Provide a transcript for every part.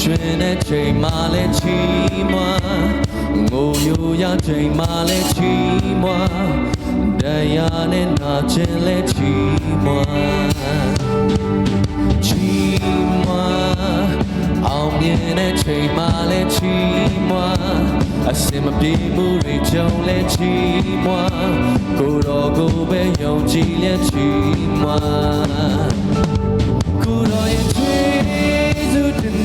ရွှင်တဲ့ချိန်မှလည်းချီးမွမ်းငိုယိုရချိန်မှလည်းချီးမွမ်းတရားနဲ့နာကျင်လည်းချီးမွမ်းချီးမွမ်းအောင်မြင်တဲ့ချိန်မှလည်းချီးမွမ်းအစင်မပြေမှုတွေကြုံလည်းချီးမွမ်းကိုယ်တော်ကိုပဲယုံကြည်လည်းချီးမွမ်း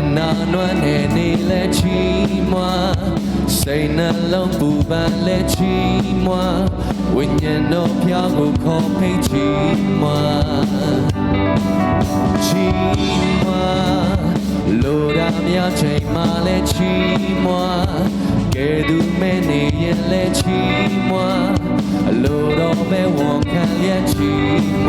န္ဓာနွမ်းနေနေလဲချီမစိတ်နှလုံးပူပန်လဲချီမဝိညာဉ်တော်ဖျားကိုခေါ်ဖိတ်ချီမချီမလိုရာမြချိန်မှလဲချီမကဲသူမဲနေရင်လဲချီမအလိုတော်ပဲဝန်ခံရဲ့ချီမ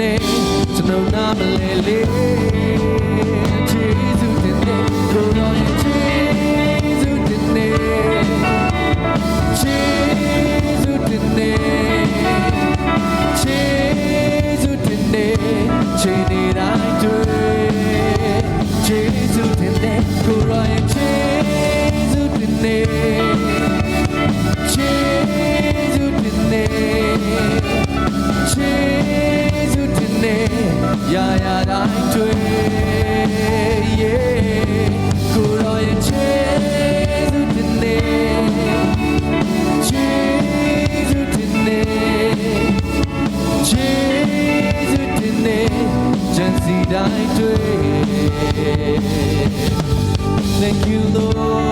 နေကျွန်တော်နာမလဲလေ Thank you, Lord.